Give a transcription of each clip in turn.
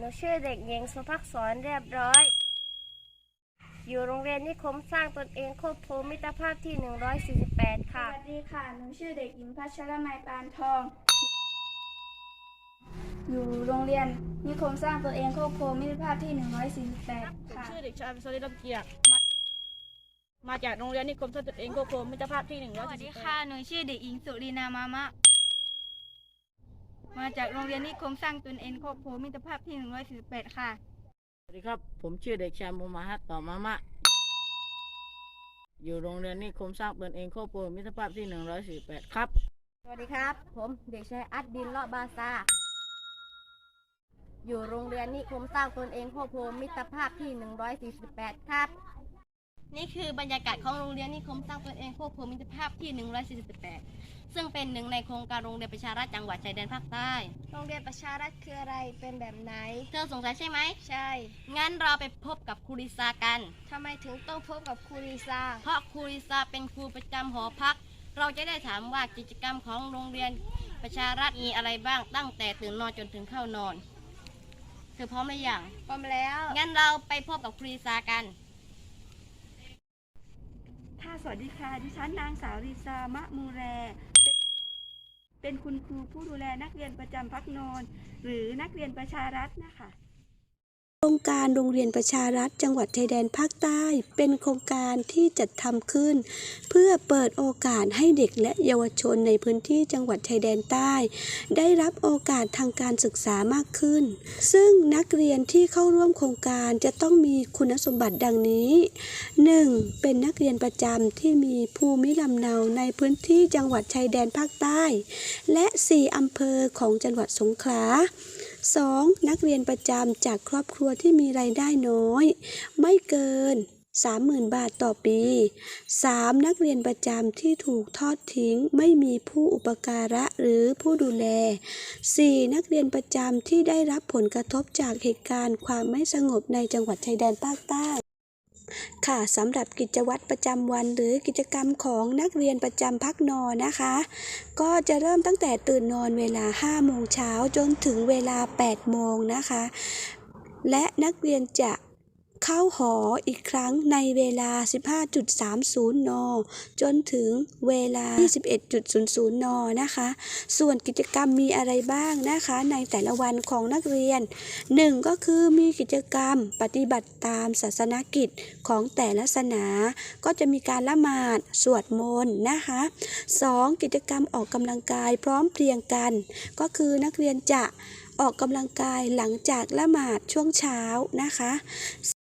หนูชื่อเด็กเยงสุภักษรเรียบร้อย อยู่โรงเรียนนิคมสร้างตนเองคบครัวมิตรภาพที่ 148 ค่ะ สวัสดีค่ะ หนูชื่อเด็กหญิงพัชรมัยปานทอง อยู่โรงเรียนนิคมสร้างตัวเองโคกโคมิตรภาพที่ 148 ค่ะ ชื่อเด็กชายวิศริลำเกียรติมามาจากโรงเรียนนิคมสร้างตนเองโคโคมิตรภาพที่หนึ่งสวัสดีค่ะ หนูชื่อเด็กหญิงสุรินามามะ มาจากโรงเรียนนิคมสร้างตนเองครอบครัวมิตรภาพที่ 148 ค่ะ สวัสดีครับ ผมชื่อเด็กชายมูมาฮัตต่อมามะ อยู่โรงเรียนนิคมสร้างตนเองครอบครัวมิตรภาพที่ 148 ครับ สวัสดีครับ ผมเด็กชายอัดดินเลาะบาซา อยู่โรงเรียนนิคมสร้างตนเองครอบครัวมิตรภาพที่ 148 ครับ นี่คือบรรยากาศของโรงเรียนนิคมสร้างตนเองครอบครัวมิตรภาพที่ 148 ซึ่งเป็นหนึ่งในโครงการโรงเรียนประชารัฐจังหวัดชายแดนภาคใต้ โรงเรียนประชารัฐคืออะไรเป็นแบบไหน เธอสงสัยใช่ไหม ใช่ งั้นเราไปพบกับครูริซากัน ทำไมถึงต้องพบกับครูริซา เพราะครูริซาเป็นครูประจำหอพัก เราจะได้ถามว่ากิจกรรมของโรงเรียนประชารัฐมีอะไรบ้างตั้งแต่ตื่นนอนจนถึงเข้านอน เธอพร้อมหรือยัง พร้อมแล้ว งั้นเราไปพบกับครูริซากันค่ะสวัสดีค่ะ ดิฉันนางสาวริซามะมูแร เป็นคุณครูผู้ดูแลนักเรียนประจำพักนอนหรือนักเรียนประชารัฐนะคะ ครงการโรงเรียนประชารัฐจังหวัดชายแดนภาคใต้ เป็นโครงการที่จัดทำขึ้น เพื่อเปิดโอกาสให้เด็กและเยาวชนในพื้นที่จังหวัดชายแดนใต้ ได้รับโอกาสทางการศึกษามากขึ้น ซึ่งนักเรียนที่เข้าร่วมโครงการจะต้องมีคุณสมบัติดังนี้ 1. เป็นนักเรียนประจำที่มีภูมิลำเนาในพื้นที่จังหวัดชายแดนภาคใต้ และ 4 อำเภอของจังหวัดสงขลา 2. นักเรียนประจำจากครอบครัวที่มีรายได้น้อย ไม่เกิน 30,000 บาทต่อปี 3. นักเรียนประจำที่ถูกทอดทิ้ง ไม่มีผู้อุปการะหรือผู้ดูแล 4. นักเรียนประจำที่ได้รับผลกระทบจากเหตุการณ์ความไม่สงบในจังหวัดชายแดนภาคใต้ ค่ะสำหรับกิจวัตรประจำวันหรือกิจกรรมของนักเรียนประจำพักนอนนะคะ ก็จะเริ่มตั้งแต่ตื่นนอนเวลา5โมงเช้าจนถึงเวลา 8 โมงนะคะ และนักเรียนจะ เข้าหออีกครั้งในเวลา 15.30 น จนถึงเวลา 21.00 น นะคะ ส่วนกิจกรรมมีอะไรบ้างนะคะ ในแต่ละวันของนักเรียน 1 ก็คือมีกิจกรรมปฏิบัติตามศาสนกิจของแต่ละศาสนา ก็จะมีการละหมาด สวดมนต์นะคะ 2. กิจกรรมออกกำลังกายพร้อมเพรียงกัน ก็คือนักเรียนจะ ออกกำลังกายหลังจากละหมาดช่วงเช้านะคะ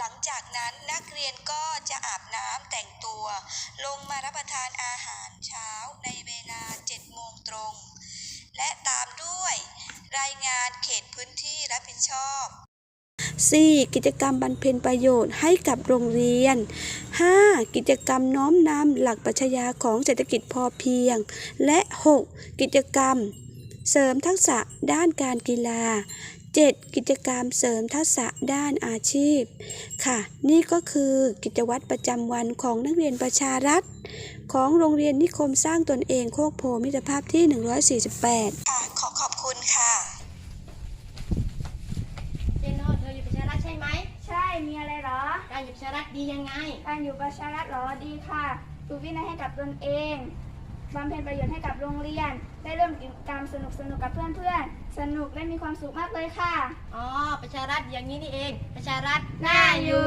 หลังจากนั้นนักเรียนก็จะอาบน้ำแต่งตัว ลงมารับประทานอาหารเช้าในเวลา 7 โมงตรง และตามด้วยรายงานเขตพื้นที่รับผิดชอบ 4. กิจกรรมบรรเพ็ญประโยชน์ให้กับโรงเรียน 5. กิจกรรมน้อมนำหลักปรัชญาของเศรษฐกิจพอเพียง และ 6. กิจกรรม เสริมทักษะด้านการกีฬา 7. กิจกรรมเสริมทักษะด้านอาชีพ ค่ะ นี่ก็คือกิจวัตรประจำวันของนักเรียนประชารัฐ ของโรงเรียนนิคมสร้างตนเองโคกโพมิตรภาพที่ 148 ค่ะ ขอขอบคุณค่ะเจนโนเธออยู่ประชารัฐใช่ไหม ใช่ มีอะไรเหรอ การอยู่ประชารัฐดียังไง การอยู่ประชารัฐเหรอ ดีค่ะ ฝึกวินัยให้กับตนเอง บำเพ็ญประโยชน์ให้กับโรงเรียน ได้เริ่มกิจกรรมสนุกสนุกกับเพื่อนๆ สนุกและมีความสุขมากเลยค่ะ อ๋อ ประชารัฐอย่างนี้นี่เอง ประชารัฐน่าอยู่